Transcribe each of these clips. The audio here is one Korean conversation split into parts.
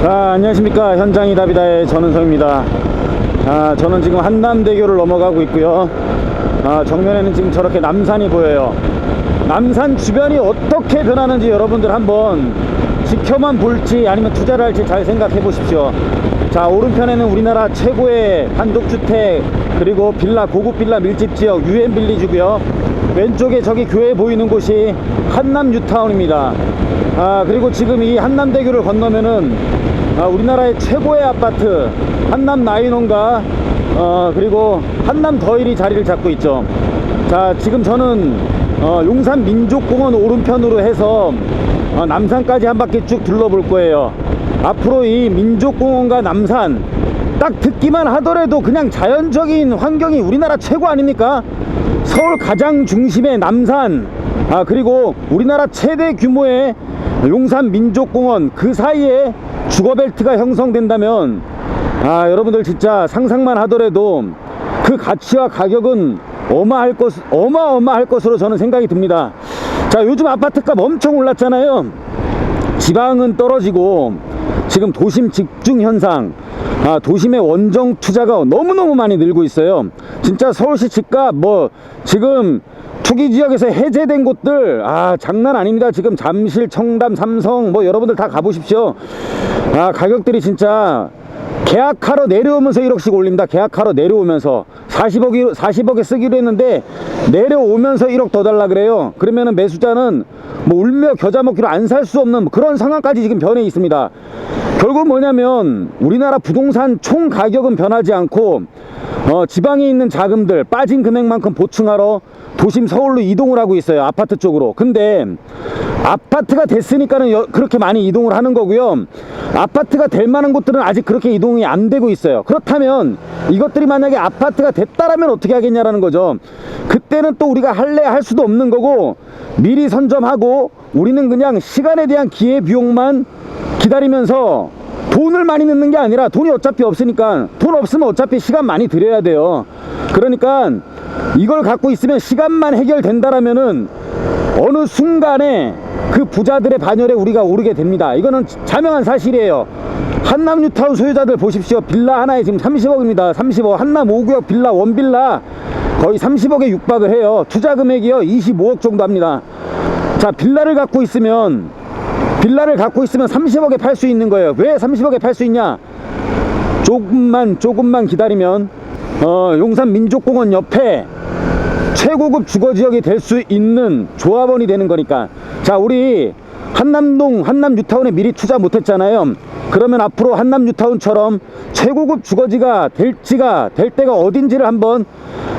자, 안녕하십니까. 현장이다비다의 전은성입니다. 아, 저는 지금 한남대교를 넘어가고 있고요. 아, 정면에는 지금 저렇게 남산이 보여요. 남산 주변이 어떻게 변하는지 여러분들 한번 지켜만 볼지 아니면 투자를 할지 잘 생각해 보십시오. 자, 오른편에는 우리나라 최고의 단독주택 그리고 빌라, 고급 빌라 밀집 지역 유엔 빌리지고요. 왼쪽에 저기 교회 보이는 곳이 한남 뉴타운입니다. 아, 그리고 지금 이 한남대교를 건너면은 아, 우리나라의 최고의 아파트 한남 나인원과 어, 그리고 한남 더일이 자리를 잡고 있죠. 자, 지금 저는 어, 용산 민족공원 오른편으로 해서 어, 남산까지 한 바퀴 쭉 둘러볼 거예요. 앞으로 이 민족공원과 남산 딱 듣기만 하더라도 그냥 자연적인 환경이 우리나라 최고 아닙니까? 서울 가장 중심의 남산 아 그리고 우리나라 최대 규모의 용산 민족공원 그 사이에 주거벨트가 형성된다면 아 여러분들 진짜 상상만 하더라도 그 가치와 가격은 어마할 것 어마어마할 것으로 저는 생각이 듭니다. 자 요즘 아파트값 엄청 올랐잖아요. 지방은 떨어지고 지금 도심 집중 현상 아, 도심의 원정 투자가 너무너무 많이 늘고 있어요. 진짜 서울시 집값 뭐 지금 투기 지역에서 해제된 곳들 아 장난 아닙니다. 지금 잠실, 청담, 삼성 뭐 여러분들 다 가보십시오. 아 가격들이 진짜 계약하러 내려오면서 1억씩 올립니다. 계약하러 내려오면서 40억이 40억에 쓰기로 했는데 내려오면서 1억 더 달라 그래요. 그러면은 매수자는 뭐 울며 겨자 먹기로 안 살 수 없는 그런 상황까지 지금 변해 있습니다. 결국 뭐냐면 우리나라 부동산 총 가격은 변하지 않고 어, 지방에 있는 자금들 빠진 금액만큼 보충하러 도심 서울로 이동을 하고 있어요. 아파트 쪽으로. 근데 아파트가 됐으니까는 여- 그렇게 많이 이동을 하는 거고요. 아파트가 될 만한 곳들은 아직 그렇게 이동이 안 되고 있어요. 그렇다면 이것들이 만약에 아파트가 됐다라면 어떻게 하겠냐라는 거죠. 그때는 또 우리가 할래 할 수도 없는 거고 미리 선점하고 우리는 그냥 시간에 대한 기회 비용만 기다리면서 돈을 많이 넣는 게 아니라 돈이 어차피 없으니까 돈 없으면 어차피 시간 많이 들여야 돼요. 그러니까 이걸 갖고 있으면 시간만 해결된다라면은 어느 순간에 그 부자들의 반열에 우리가 오르게 됩니다. 이거는 자명한 사실이에요. 한남 뉴타운 소유자들 보십시오. 빌라 하나에 지금 30억입니다. 30억. 한남 5구역 빌라 원빌라 거의 30억에 육박을 해요. 투자 금액이요. 25억 정도 합니다. 자, 빌라를 갖고 있으면 빌라를 갖고 있으면 30억에 팔 수 있는 거예요. 왜 30억에 팔 수 있냐? 조금만 조금만 기다리면 어, 용산 민족공원 옆에 최고급 주거 지역이 될 수 있는 조합원이 되는 거니까. 자, 우리 한남동 한남 뉴타운에 미리 투자 못 했잖아요. 그러면 앞으로 한남 뉴타운처럼 최고급 주거지가 될지가 될 때가 어딘지를 한번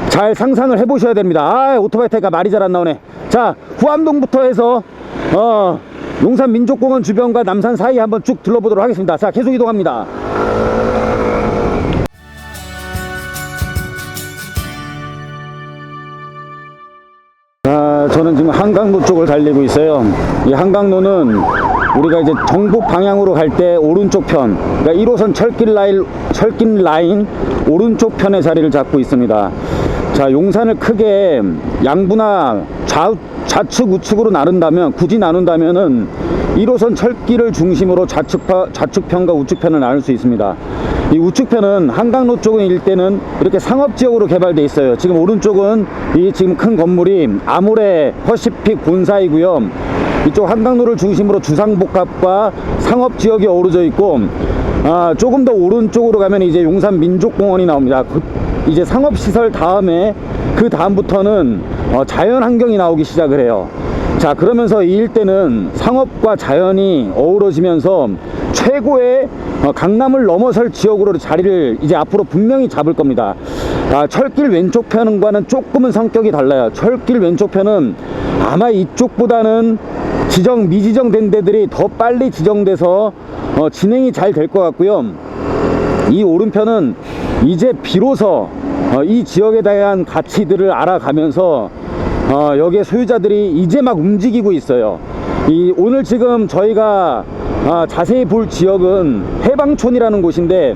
잘 상상을 해 보셔야 됩니다. 아, 오토바이 타니까 말이 잘 안 나오네. 자, 후암동부터 해서 어, 용산 민족공원 주변과 남산 사이 한번 쭉 둘러보도록 하겠습니다. 자, 계속 이동합니다. 자, 저는 지금 한강로 쪽을 달리고 있어요. 이 한강로는 우리가 이제 정북 방향으로 갈 때 오른쪽 편, 그러니까 1호선 철길 라인, 철길 라인 오른쪽 편에 자리를 잡고 있습니다. 자, 용산을 크게 양부나 좌, 좌측, 우측으로 나눈다면, 굳이 나눈다면은 1호선 철길을 중심으로 좌측파, 좌측편과 우측편을 나눌 수 있습니다. 이 우측편은 한강로 쪽은 일대는 이렇게 상업지역으로 개발돼 있어요. 지금 오른쪽은 이 지금 큰 건물이 아모레 퍼시픽 본사이고요. 이쪽 한강로를 중심으로 주상복합과 상업지역이 어우러져 있고 아, 조금 더 오른쪽으로 가면 이제 용산 민족공원이 나옵니다. 그, 이제 상업시설 다음에 그 다음부터는 어, 자연 환경이 나오기 시작을 해요. 자 그러면서 이 일대는 상업과 자연이 어우러지면서 최고의 어, 강남을 넘어설 지역으로 자리를 이제 앞으로 분명히 잡을 겁니다. 아, 철길 왼쪽 편과는 조금은 성격이 달라요. 철길 왼쪽 편은 아마 이쪽보다는 지정 미지정된 데들이 더 빨리 지정돼서 어, 진행이 잘 될 것 같고요. 이 오른편은 이제 비로소 어, 이 지역에 대한 가치들을 알아가면서 어, 여기에 소유자들이 이제 막 움직이고 있어요. 이 오늘 지금 저희가 아, 자세히 볼 지역은 해방촌이라는 곳인데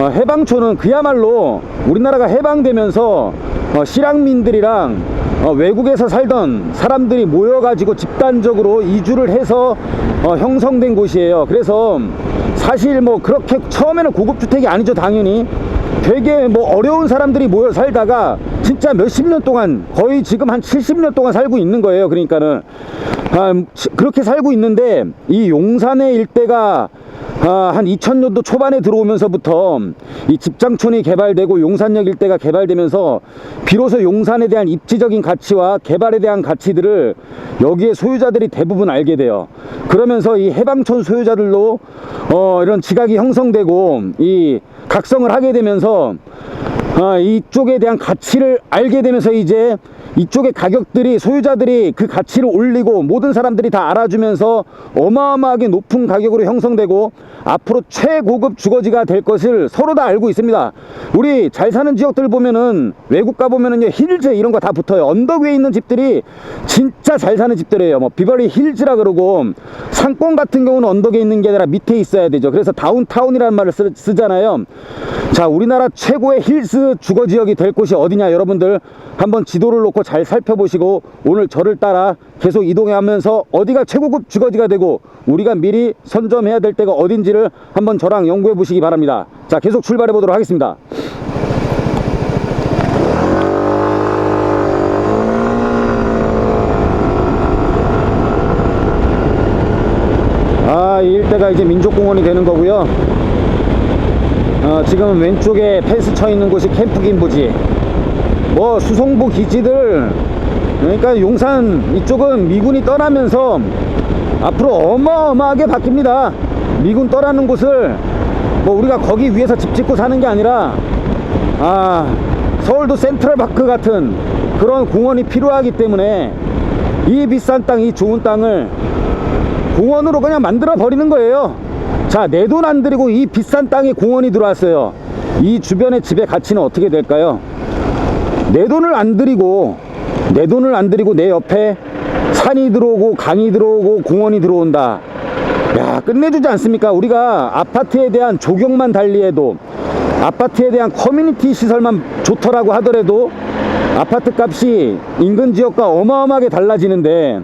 어, 해방촌은 그야말로 우리나라가 해방되면서 어, 실향민들이랑 어, 외국에서 살던 사람들이 모여가지고 집단적으로 이주를 해서 어, 형성된 곳이에요. 그래서 사실 뭐 그렇게 처음에는 고급 주택이 아니죠, 당연히. 되게 뭐 어려운 사람들이 모여 살다가 진짜 몇십 년 동안 거의 지금 한 70년 동안 살고 있는 거예요. 그러니까는 아, 시- 그렇게 살고 있는데 이 용산의 일대가 아, 한 2000년도 초반에 들어오면서부터 이 집장촌이 개발되고 용산역 일대가 개발되면서 비로소 용산에 대한 입지적인 가치와 개발에 대한 가치들을 여기에 소유자들이 대부분 알게 돼요. 그러면서 이 해방촌 소유자들로 어, 이런 지각이 형성되고 이 각성을 하게 되면서 아, 이쪽에 대한 가치를 알게 되면서 이제 이쪽의 가격들이 소유자들이 그 가치를 올리고 모든 사람들이 다 알아주면서 어마어마하게 높은 가격으로 형성되고 앞으로 최고급 주거지가 될 것을 서로 다 알고 있습니다. 우리 잘 사는 지역들 보면은 외국 가 보면은요 힐즈 이런 거 다 붙어요. 언덕 위에 있는 집들이 진짜 잘 사는 집들이에요. 뭐 비버리 힐즈라 그러고 상권 같은 경우는 언덕에 있는 게 아니라 밑에 있어야 되죠. 그래서 다운타운이라는 말을 쓰, 쓰잖아요. 자, 우리나라 최고의 힐스 주거 지역이 될 곳이 어디냐 여러분들 한번 지도를 놓고 잘 살펴보시고 오늘 저를 따라 계속 이동하면서 어디가 최고급 주거지가 되고 우리가 미리 선점해야 될 때가 어딘지를 한번 저랑 연구해 보시기 바랍니다. 자, 계속 출발해 보도록 하겠습니다. 아, 이 일대가 이제 민족공원이 되는 거고요. 어, 지금 왼쪽에 펜스 쳐 있는 곳이 캠프 김부지. 뭐 수송부 기지들 그러니까 용산 이쪽은 미군이 떠나면서 앞으로 어마어마하게 바뀝니다. 미군 떠나는 곳을 뭐 우리가 거기 위에서 집 짓고 사는 게 아니라 아 서울도 센트럴파크 같은 그런 공원이 필요하기 때문에 이 비싼 땅, 이 좋은 땅을 공원으로 그냥 만들어 버리는 거예요. 자, 내 돈 안 들이고 이 비싼 땅에 공원이 들어왔어요. 이 주변의 집의 가치는 어떻게 될까요? 내 돈을 안 들이고 내 돈을 안 들이고 내 옆에 산이 들어오고 강이 들어오고 공원이 들어온다. 야, 끝내주지 않습니까? 우리가 아파트에 대한 조경만 달리해도 아파트에 대한 커뮤니티 시설만 좋더라고 하더라도 아파트 값이 인근 지역과 어마어마하게 달라지는데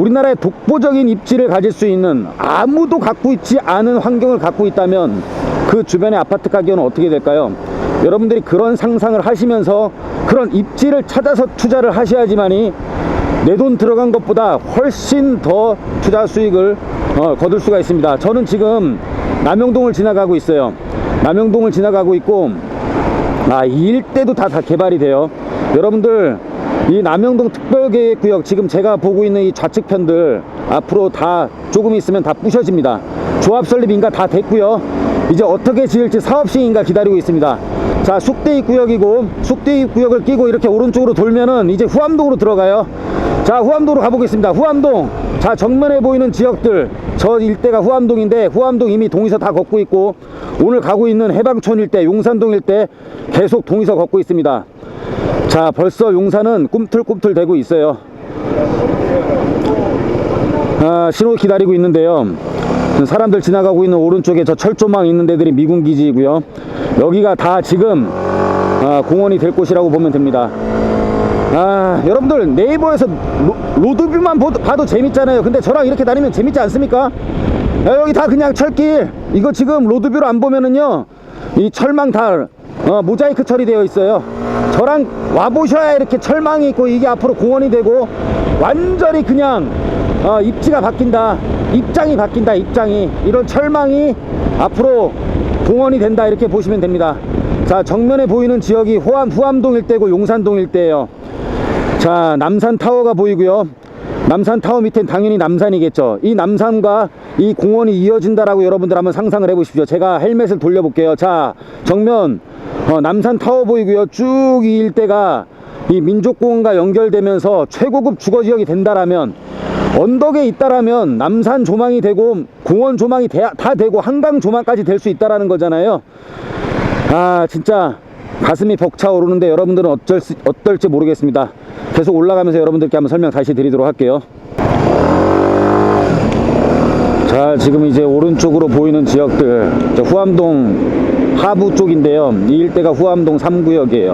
우리나라의 독보적인 입지를 가질 수 있는 아무도 갖고 있지 않은 환경을 갖고 있다면 그 주변의 아파트 가격은 어떻게 될까요? 여러분들이 그런 상상을 하시면서 그런 입지를 찾아서 투자를 하셔야지만이 내 돈 들어간 것보다 훨씬 더 투자 수익을 어, 거둘 수가 있습니다. 저는 지금 남영동을 지나가고 있어요. 남영동을 지나가고 있고 아, 이 일대도 다, 다 개발이 돼요. 여러분들, 이 남영동 특별계획구역, 지금 제가 보고 있는 이 좌측편들, 앞으로 다 조금 있으면 다 부셔집니다. 조합 설립 인가 다 됐고요. 이제 어떻게 지을지 사업 시행인가 기다리고 있습니다. 자, 숙대입 구역이고, 숙대입 구역을 끼고 이렇게 오른쪽으로 돌면은 이제 후암동으로 들어가요. 자, 후암동으로 가보겠습니다. 후암동. 자, 정면에 보이는 지역들. 저 일대가 후암동인데, 후암동 이미 동의서 다 걷고 있고, 오늘 가고 있는 해방촌 일대, 용산동 일대 계속 동의서 걷고 있습니다. 자, 벌써 용산은 꿈틀꿈틀 대고 있어요. 아, 신호 기다리고 있는데요. 사람들 지나가고 있는 오른쪽에 저 철조망 있는 데들이 미군 기지이고요. 여기가 다 지금 아, 공원이 될 곳이라고 보면 됩니다. 아, 여러분들 네이버에서 로, 로드뷰만 보- 봐도 재밌잖아요. 근데 저랑 이렇게 다니면 재밌지 않습니까? 야, 여기 다 그냥 철길. 이거 지금 로드뷰로 안 보면은요, 이 철망 다 어, 모자이크 처리되어 있어요. 저랑 와보셔야 이렇게 철망이 있고 이게 앞으로 공원이 되고 완전히 그냥 어, 입지가 바뀐다. 입장이 바뀐다. 입장이 이런 철망이 앞으로 공원이 된다. 이렇게 보시면 됩니다. 자, 정면에 보이는 지역이 호암 후암동 일대고 용산동 일대예요. 자, 남산 타워가 보이고요. 남산 타워 밑엔 당연히 남산이겠죠. 이 남산과 이 공원이 이어진다라고 여러분들 한번 상상을 해보십시오. 제가 헬멧을 돌려볼게요. 자, 정면 어, 남산 타워 보이고요. 쭉 이 일대가 이 민족공원과 연결되면서 최고급 주거지역이 된다라면 언덕에 있다라면 남산 조망이 되고 공원 조망이 돼- 다 되고 한강 조망까지 될 수 있다라는 거잖아요. 아 진짜 가슴이 벅차오르는데 여러분들은 어쩔 수, 어떨지 모르겠습니다. 계속 올라가면서 여러분들께 한번 설명 다시 드리도록 할게요. 자 지금 이제 오른쪽으로 보이는 지역들. 저 후암동 하부 쪽인데요. 이 일대가 후암동 3구역이에요.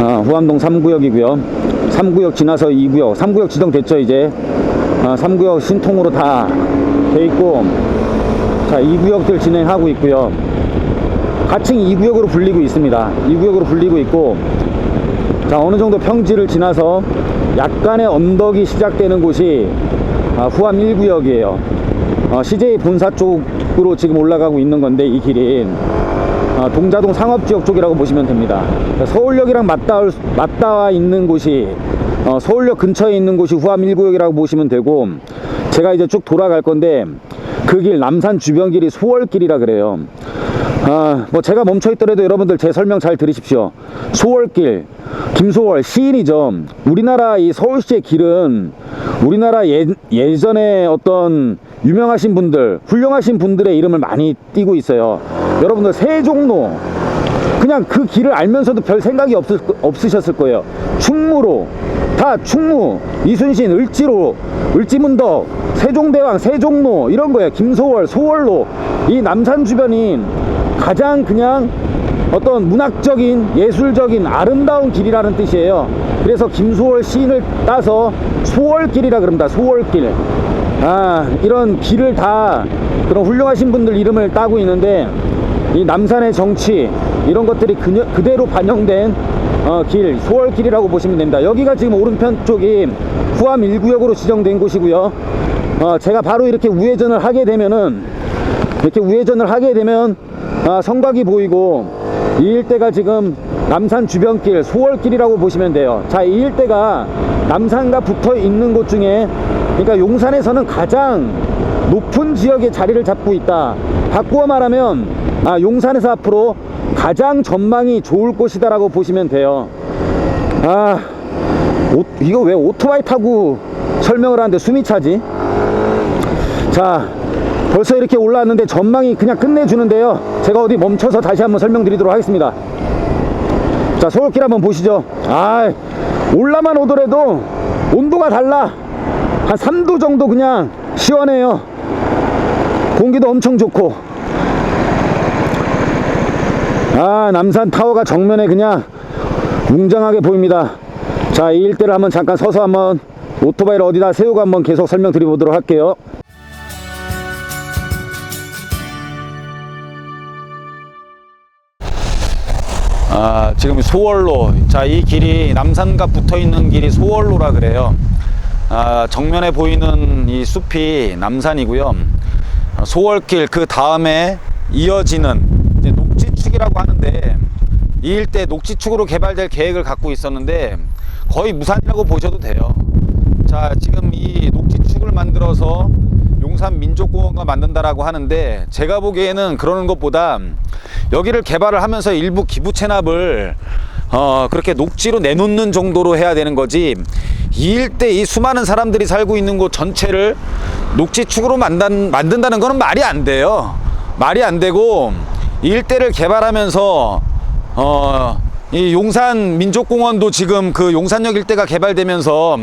어, 후암동 3구역이고요. 3구역 지나서 2구역, 3구역 지정됐죠 이제. 어, 3구역 신통으로 다 돼 있고, 자 2구역들 진행하고 있고요. 하층 2구역으로 불리고 있습니다. 2구역으로 불리고 있고, 자 어느 정도 평지를 지나서 약간의 언덕이 시작되는 곳이 아, 후암 1구역이에요. 어, CJ 본사 쪽으로 지금 올라가고 있는 건데 이 길이 아, 동자동 상업지역 쪽이라고 보시면 됩니다. 서울역이랑 맞닿을, 맞닿아 있는 곳이 어, 서울역 근처에 있는 곳이 후암 1구역이라고 보시면 되고 제가 이제 쭉 돌아갈 건데 그 길 남산 주변길이 소월길이라 그래요. 아, 뭐 제가 멈춰 있더라도 여러분들 제 설명 잘 들으십시오. 소월길, 김소월 시인이죠. 우리나라 이 서울시의 길은 우리나라 예, 예전에 어떤 유명하신 분들, 훌륭하신 분들의 이름을 많이 띄고 있어요. 여러분들 세종로, 그냥 그 길을 알면서도 별 생각이 없, 없으셨을 거예요. 충무로, 다 충무, 이순신, 을지로, 을지문덕, 세종대왕, 세종로 이런 거예요. 김소월, 소월로 이 남산 주변이 가장 그냥 어떤 문학적인 예술적인 아름다운 길이라는 뜻이에요. 그래서 김소월 시인을 따서 소월길이라 그럽니다. 소월길. 아 이런 길을 다 그런 훌륭하신 분들 이름을 따고 있는데 이 남산의 정치 이런 것들이 그녀, 그대로 반영된 어, 길 소월길이라고 보시면 됩니다. 여기가 지금 오른편 쪽이 후암 1구역으로 지정된 곳이고요. 어, 제가 바로 이렇게 우회전을 하게 되면은 이렇게 우회전을 하게 되면 아, 성곽이 보이고 이 일대가 지금 남산 주변길 소월길이라고 보시면 돼요. 자 이 일대가 남산과 붙어 있는 곳 중에 그러니까 용산에서는 가장 높은 지역에 자리를 잡고 있다. 바꾸어 말하면 아, 용산에서 앞으로 가장 전망이 좋을 곳이다라고 보시면 돼요. 아, 오, 이거 왜 오토바이 타고 설명을 하는데 숨이 차지? 자, 벌써 이렇게 올라왔는데 전망이 그냥 끝내주는데요. 제가 어디 멈춰서 다시 한번 설명드리도록 하겠습니다. 자, 서울길 한번 보시죠. 아, 올라만 오더라도 온도가 달라. 한 3도 정도 그냥 시원해요. 공기도 엄청 좋고. 아, 남산 타워가 정면에 그냥 웅장하게 보입니다. 자, 이 일대를 한번 잠깐 서서 한번 오토바이를 어디다 세우고 한번 계속 설명드려 보도록 할게요. 아, 지금 소월로. 자, 이 길이 남산과 붙어 있는 길이 소월로라 그래요. 아, 정면에 보이는 이 숲이 남산이고요. 아, 소월길 그 다음에 이어지는 녹지축이라고 하는데 이 일대 녹지축으로 개발될 계획을 갖고 있었는데 거의 무산이라고 보셔도 돼요. 자, 지금 이 녹지축을 만들어서 용산 민족공원과 만든다라고 하는데 제가 보기에는 그러는 것보다 여기를 개발을 하면서 일부 기부 체납을 어, 그렇게 녹지로 내놓는 정도로 해야 되는 거지 이 일대 이 수많은 사람들이 살고 있는 곳 전체를 녹지축으로 만든, 만든다는 거는 말이 안 돼요. 말이 안 되고 이 일대를 개발하면서 어, 이 용산 민족공원도 지금 그 용산역 일대가 개발되면서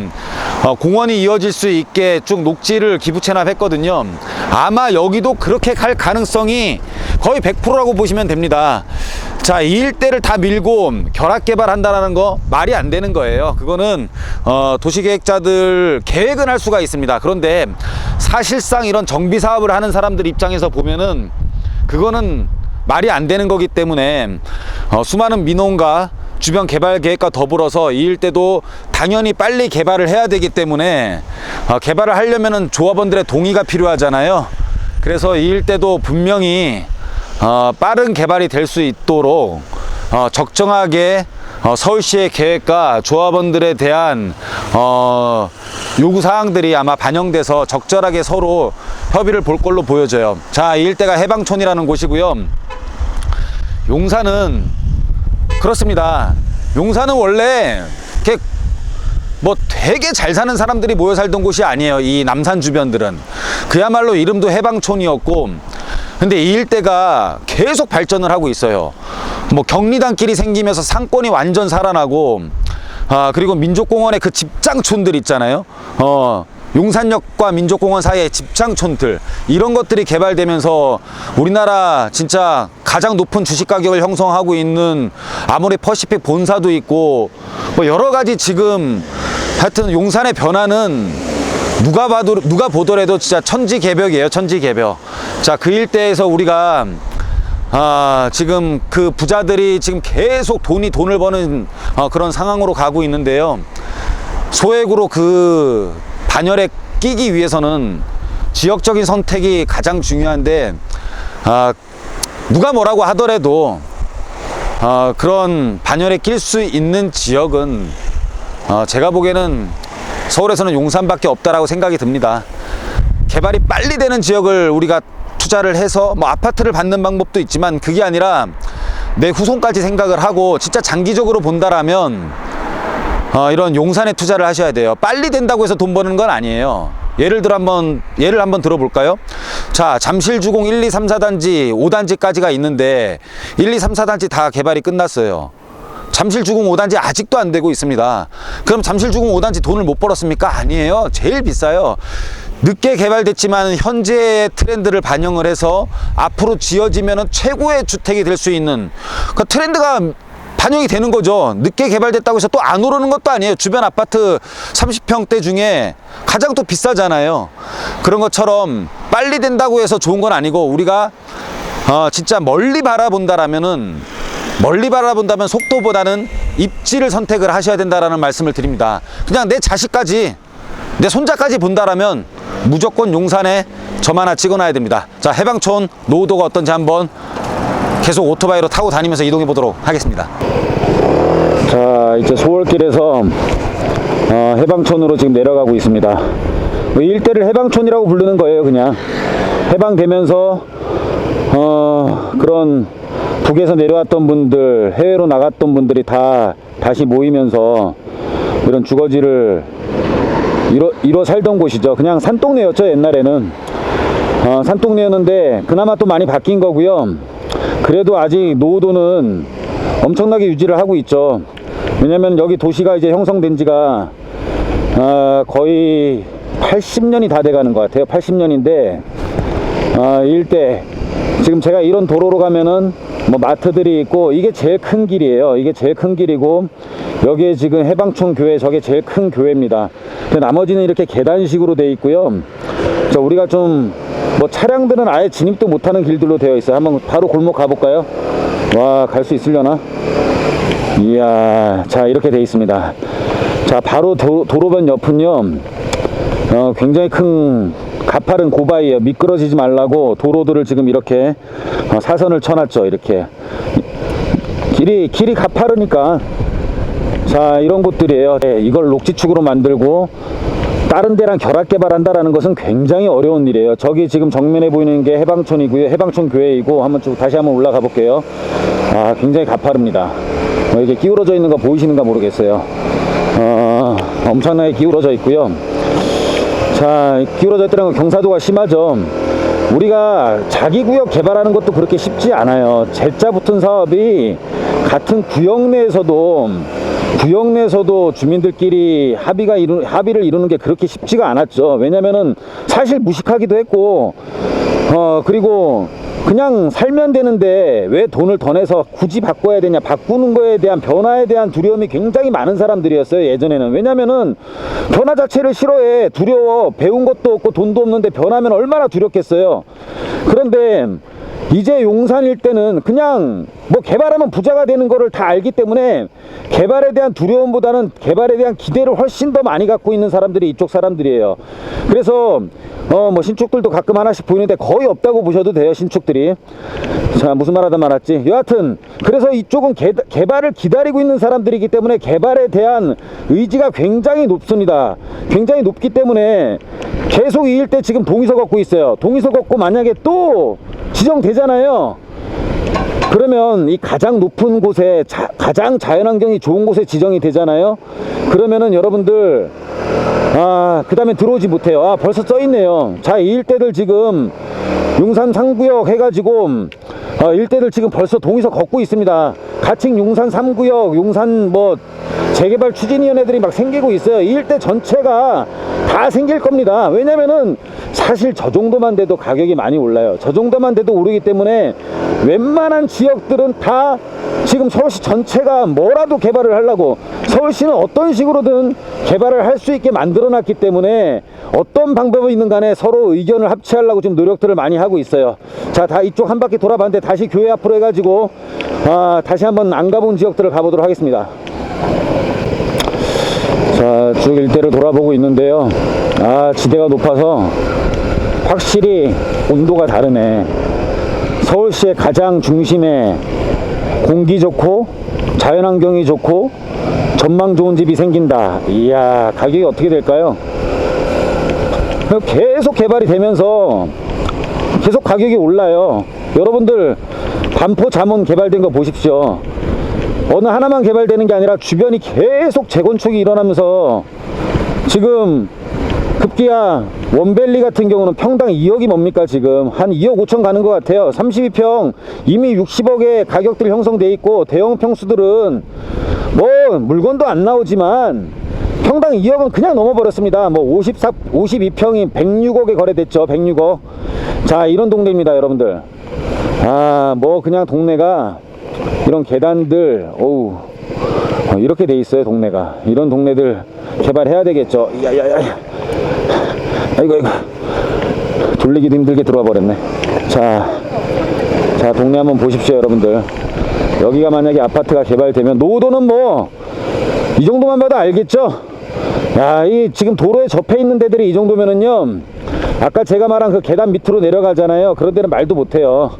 어, 공원이 이어질 수 있게 쭉 녹지를 기부 체납했거든요. 아마 여기도 그렇게 갈 가능성이 거의 100%라고 보시면 됩니다. 자, 이 일대를 다 밀고 결합 개발한다는 거 말이 안 되는 거예요. 그거는 어, 도시계획자들 계획은 할 수가 있습니다. 그런데 사실상 이런 정비 사업을 하는 사람들 입장에서 보면은 그거는 말이 안 되는 거기 때문에 어, 수많은 민원과 주변 개발 계획과 더불어서 이 일대도 당연히 빨리 개발을 해야 되기 때문에 어, 개발을 하려면은 조합원들의 동의가 필요하잖아요. 그래서 이 일대도 분명히 어, 빠른 개발이 될 수 있도록 어, 적정하게 어, 서울시의 계획과 조합원들에 대한 어, 요구 사항들이 아마 반영돼서 적절하게 서로 협의를 볼 걸로 보여져요. 자, 이 일대가 해방촌이라는 곳이고요. 용산은 그렇습니다. 용산은 원래 이렇게 뭐 되게 잘 사는 사람들이 모여 살던 곳이 아니에요. 이 남산 주변들은 그야말로 이름도 해방촌이었고, 근데 이 일대가 계속 발전을 하고 있어요. 뭐 경리단길이 생기면서 상권이 완전 살아나고, 아 그리고 민족공원의 그 집장촌들 있잖아요. 어 용산역과 민족공원 사이의 집창촌들 이런 것들이 개발되면서 우리나라 진짜 가장 높은 주식 가격을 형성하고 있는 아모레 퍼시픽 본사도 있고 뭐 여러 가지 지금 하여튼 용산의 변화는 누가 봐도 누가 보더라도 진짜 천지개벽이에요 천지개벽 자 그 일대에서 우리가 아, 지금 그 부자들이 지금 계속 돈이 돈을 버는 어, 그런 상황으로 가고 있는데요. 소액으로 그 반열에 끼기 위해서는 지역적인 선택이 가장 중요한데, 아, 누가 뭐라고 하더라도, 어, 그런 반열에 낄 수 있는 지역은, 어, 제가 보기에는 서울에서는 용산밖에 없다라고 생각이 듭니다. 개발이 빨리 되는 지역을 우리가 투자를 해서 뭐 아파트를 받는 방법도 있지만 그게 아니라 내 후손까지 생각을 하고 진짜 장기적으로 본다라면 어, 이런 용산에 투자를 하셔야 돼요. 빨리 된다고 해서 돈 버는 건 아니에요. 예를 들어 한번 예를 한번 들어볼까요? 자 잠실 주공 1, 2, 3, 4단지 5단지까지가 있는데 1, 2, 3, 4단지 다 개발이 끝났어요. 잠실 주공 5단지 아직도 안 되고 있습니다. 그럼 잠실 주공 5단지 돈을 못 벌었습니까? 아니에요. 제일 비싸요. 늦게 개발됐지만 현재의 트렌드를 반영을 해서 앞으로 지어지면 최고의 주택이 될 수 있는 그 트렌드가 반영이 되는 거죠. 늦게 개발됐다고 해서 또 안 오르는 것도 아니에요. 주변 아파트 30평대 중에 가장 또 비싸잖아요. 그런 것처럼 빨리 된다고 해서 좋은 건 아니고 우리가 어, 진짜 멀리 바라본다라면은 멀리 바라본다면 속도보다는 입지를 선택을 하셔야 된다라는 말씀을 드립니다. 그냥 내 자식까지 내 손자까지 본다라면 무조건 용산에 점 하나 찍어놔야 됩니다. 자 해방촌 노후도가 어떤지 한번 계속 오토바이로 타고 다니면서 이동해 보도록 하겠습니다. 자 이제 소월길에서 어, 해방촌으로 지금 내려가고 있습니다. 뭐이 일대를 해방촌이라고 부르는 거예요 그냥. 해방되면서 어, 그런 북에서 내려왔던 분들 해외로 나갔던 분들이 다 다시 모이면서 이런 주거지를 이뤄, 이뤄 살던 곳이죠. 그냥 산동네였죠 옛날에는. 어, 산동네였는데 그나마 또 많이 바뀐 거고요 그래도 아직 노후도는 엄청나게 유지를 하고 있죠. 왜냐면 여기 도시가 이제 형성된 지가 아, 거의 80년이 다 돼가는 것 같아요. 80년인데 아, 일대. 지금 제가 이런 도로로 가면은 뭐 마트들이 있고 이게 제일 큰 길이에요. 이게 제일 큰 길이고 여기에 지금 해방촌 교회 저게 제일 큰 교회입니다. 나머지는 이렇게 계단식으로 돼 있고요. 자 우리가 좀 뭐 차량들은 아예 진입도 못하는 길들로 되어 있어요. 한번 바로 골목 가볼까요? 와 갈 수 있으려나? 이야 자 이렇게 돼 있습니다. 자 바로 도, 도로변 옆은요 어, 굉장히 큰 가파른 고바이에요 미끄러지지 말라고 도로들을 지금 이렇게 어, 사선을 쳐놨죠 이렇게. 길이 길이 가파르니까. 자 이런 곳들이에요. 네, 이걸 녹지축으로 만들고 다른 데랑 결합 개발한다라는 것은 굉장히 어려운 일이에요. 저기 지금 정면에 보이는 게 해방촌이고요. 해방촌 교회이고 한번 쭉 다시 한번 올라가 볼게요. 아 굉장히 가파릅니다. 뭐 이게 기울어져 있는 거 보이시는가 모르겠어요. 어, 엄청나게 기울어져 있고요. 자, 기울어져 있다는 건 경사도가 심하죠. 우리가 자기 구역 개발하는 것도 그렇게 쉽지 않아요. 제자 붙은 사업이 같은 구역 내에서도 구역 내에서도 주민들끼리 합의가 이루, 합의를 이루는 게 그렇게 쉽지가 않았죠. 왜냐면은 사실 무식하기도 했고 어 그리고 그냥 살면 되는데 왜 돈을 더 내서 굳이 바꿔야 되냐. 바꾸는 거에 대한 변화에 대한 두려움이 굉장히 많은 사람들이었어요 예전에는. 왜냐면은 변화 자체를 싫어해. 두려워. 배운 것도 없고 돈도 없는데 변하면 얼마나 두렵겠어요. 그런데 이제 용산 일 때는 그냥 뭐 개발하면 부자가 되는 거를 다 알기 때문에 개발에 대한 두려움보다는 개발에 대한 기대를 훨씬 더 많이 갖고 있는 사람들이 이쪽 사람들이에요. 그래서 어 뭐 신축들도 가끔 하나씩 보이는데 거의 없다고 보셔도 돼요 신축들이. 자 무슨 말하다 말았지. 여하튼 그래서 이쪽은 개, 개발을 기다리고 있는 사람들이기 때문에 개발에 대한 의지가 굉장히 높습니다. 굉장히 높기 때문에 계속 이 일대 지금 동의서 걷고 있어요. 동의서 걷고 만약에 또 지정되잖아요. 그러면 이 가장 높은 곳에 자- 가장 자연환경이 좋은 곳에 지정이 되잖아요. 그러면은 여러분들 아 그 다음에 들어오지 못해요. 아 벌써 써 있네요. 자 이 일대들 지금 용산 상구역 해가지고 어, 일대들 지금 벌써 동의서 걷고 있습니다. 가칭 용산 3구역, 용산 뭐 재개발 추진위원회들이 막 생기고 있어요. 이 일대 전체가 다 생길 겁니다. 왜냐면은 사실 저 정도만 돼도 가격이 많이 올라요. 저 정도만 돼도 오르기 때문에 웬만한 지역들은 다 지금 서울시 전체가 뭐라도 개발을 하려고 서울시는 어떤 식으로든 개발을 할 수 있게 만들어 놨기 때문에 어떤 방법이 있는 간에 서로 의견을 합치하려고 지금 노력들을 많이 하고 있어요. 자, 다 이쪽 한 바퀴 돌아봤는데 다시 교회 앞으로 해가지고 아, 다시 한번 안 가본 지역들을 가보도록 하겠습니다. 자, 쭉 일대를 돌아보고 있는데요. 아, 지대가 높아서 확실히 온도가 다르네. 서울시의 가장 중심에 공기 좋고 자연환경이 좋고 전망 좋은 집이 생긴다. 이야, 가격이 어떻게 될까요? 계속 개발이 되면서 계속 가격이 올라요. 여러분들 반포 잠원 개발된 거 보십시오. 어느 하나만 개발되는 게 아니라 주변이 계속 재건축이 일어나면서 지금 급기야 원밸리 같은 경우는 평당 2억이 뭡니까 지금? 한 2억 5천 가는 것 같아요. 32평. 이미 60억에 가격들이 형성돼 있고 대형 평수들은 뭐 물건도 안 나오지만 평당 2억은 그냥 넘어버렸습니다. 뭐 54, 52평이 106억에 거래됐죠. 106억. 자 이런 동네입니다 여러분들 아 뭐 그냥 동네가 이런 계단들 어우 어, 이렇게 돼 있어요 동네가. 이런 동네들 개발해야 되겠죠. 야야야 아이고 아이고. 돌리기도 힘들게 들어와 버렸네. 자, 자 동네 한번 보십시오 여러분들. 여기가 만약에 아파트가 개발되면 노도는 뭐 이 정도만 봐도 알겠죠? 야 이 지금 도로에 접해 있는 데들이 이 정도면은요 아까 제가 말한 그 계단 밑으로 내려가잖아요. 그런 데는 말도 못해요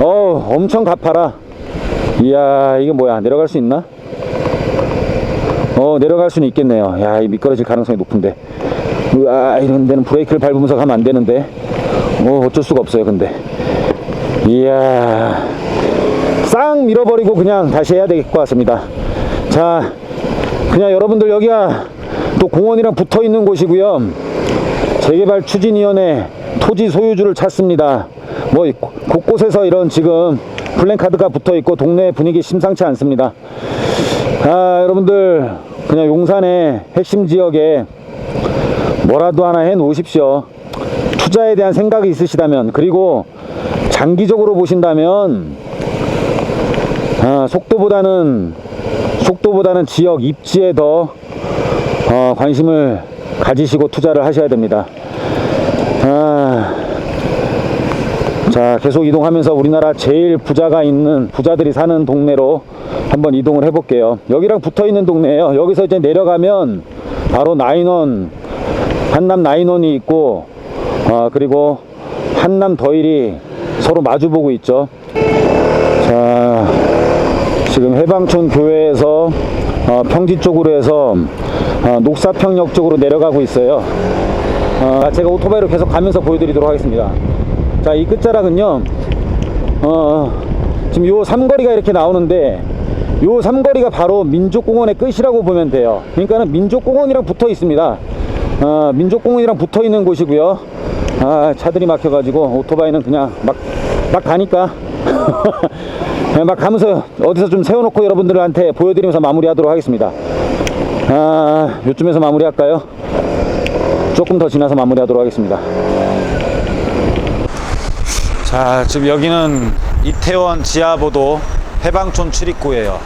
어 엄청 가파라. 이야 이게 뭐야? 내려갈 수 있나? 어 내려갈 수는 있겠네요. 야 이 미끄러질 가능성이 높은데. 으아 이런 데는 브레이크를 밟으면서 가면 안 되는데. 어 어쩔 수가 없어요 근데. 이야. 싹 밀어버리고 그냥 다시 해야 될 것 같습니다. 자 그냥 여러분들 여기가 또 공원이랑 붙어 있는 곳이고요. 재개발 추진위원회 토지 소유주를 찾습니다. 뭐 곳곳에서 이런 지금 플랜카드가 붙어 있고 동네 분위기 심상치 않습니다. 아 여러분들 그냥 용산의 핵심 지역에 뭐라도 하나 해 놓으십시오. 투자에 대한 생각이 있으시다면 그리고 장기적으로 보신다면 아, 속도보다는 속도보다는 지역 입지에 더 어, 관심을 가지시고 투자를 하셔야 됩니다. 아, 자, 계속 이동하면서 우리나라 제일 부자가 있는 부자들이 사는 동네로 한번 이동을 해 볼게요. 여기랑 붙어 있는 동네예요. 여기서 이제 내려가면 바로 나인원, 한남 나인원이 있고, 어, 그리고 한남 더일이 서로 마주보고 있죠. 자, 지금 해방촌 교회에서 어, 평지 쪽으로 해서 어, 녹사평역 쪽으로 내려가고 있어요. 어, 제가 오토바이로 계속 가면서 보여드리도록 하겠습니다. 자, 이 끝자락은요, 어, 지금 요 삼거리가 이렇게 나오는데, 요 삼거리가 바로 민족공원의 끝이라고 보면 돼요. 그러니까는 민족공원이랑 붙어 있습니다. 어, 민족공원이랑 붙어 있는 곳이고요. 아, 차들이 막혀 가지고 오토바이는 그냥 막, 막 가니까. 그냥 막 가면서 어디서 좀 세워놓고 여러분들한테 보여드리면서 마무리하도록 하겠습니다. 아, 요쯤에서 마무리할까요? 조금 더 지나서 마무리하도록 하겠습니다. 자, 지금 여기는 이태원 지하보도 해방촌 출입구예요.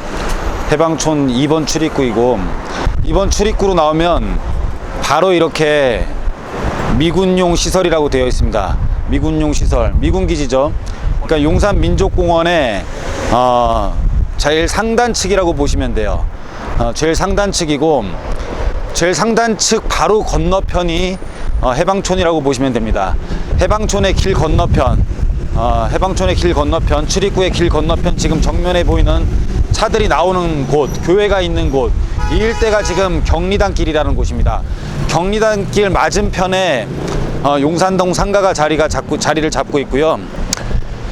해방촌 2번 출입구이고 2번 출입구로 나오면 바로 이렇게 미군용 시설이라고 되어 있습니다. 미군용 시설, 미군 기지죠. 그러니까 용산 민족공원의 어, 제일 상단 측이라고 보시면 돼요. 어, 제일 상단 측이고 제일 상단 측 바로 건너편이 어, 해방촌이라고 보시면 됩니다. 해방촌의 길 건너편, 어, 해방촌의 길 건너편, 출입구의 길 건너편 지금 정면에 보이는 차들이 나오는 곳, 교회가 있는 곳, 이 일대가 지금 경리단 길이라는 곳입니다. 경리단 길 맞은편에 어, 용산동 상가가 자리가 잡고 자리를 잡고 있고요.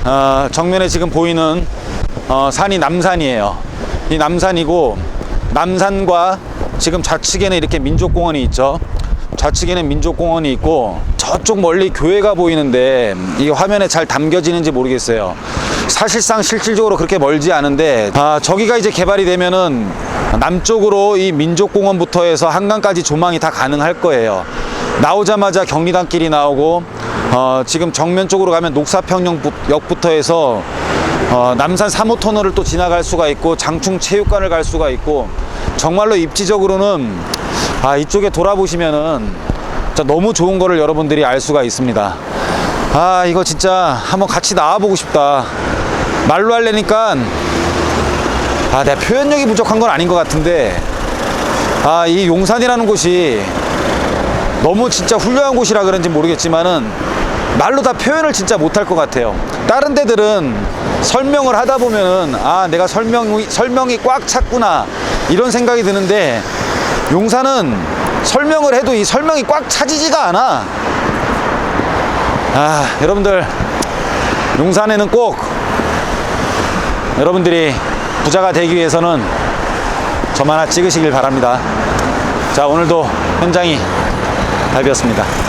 어, 정면에 지금 보이는 어, 산이 남산이에요. 이 남산이고 남산과 지금 좌측에는 이렇게 민족공원이 있죠. 좌측에는 민족공원이 있고 저쪽 멀리 교회가 보이는데 이 화면에 잘 담겨지는지 모르겠어요. 사실상 실질적으로 그렇게 멀지 않은데 아, 저기가 이제 개발이 되면은 남쪽으로 이 민족공원부터 해서 한강까지 조망이 다 가능할 거예요. 나오자마자 경리단길이 나오고 어, 지금 정면 쪽으로 가면 녹사평역부터 해서 어, 남산 3호 터널을 또 지나갈 수가 있고 장충 체육관을 갈 수가 있고 정말로 입지적으로는 아 이쪽에 돌아보시면은 너무 좋은 거를 여러분들이 알 수가 있습니다. 아 이거 진짜 한번 같이 나와보고 싶다. 말로 하려니까 아 내가 표현력이 부족한 건 아닌 것 같은데 아 이 용산이라는 곳이 너무 진짜 훌륭한 곳이라 그런지 모르겠지만은 말로 다 표현을 진짜 못할 것 같아요. 다른 데들은 설명을 하다 보면은 아 내가 설명이 설명이 꽉 찼구나 이런 생각이 드는데 용산은 설명을 해도 이 설명이 꽉 차지지가 않아. 아 여러분들 용산에는 꼭 여러분들이 부자가 되기 위해서는 저만 하나 찍으시길 바랍니다. 자 오늘도 현장이 답이었습니다.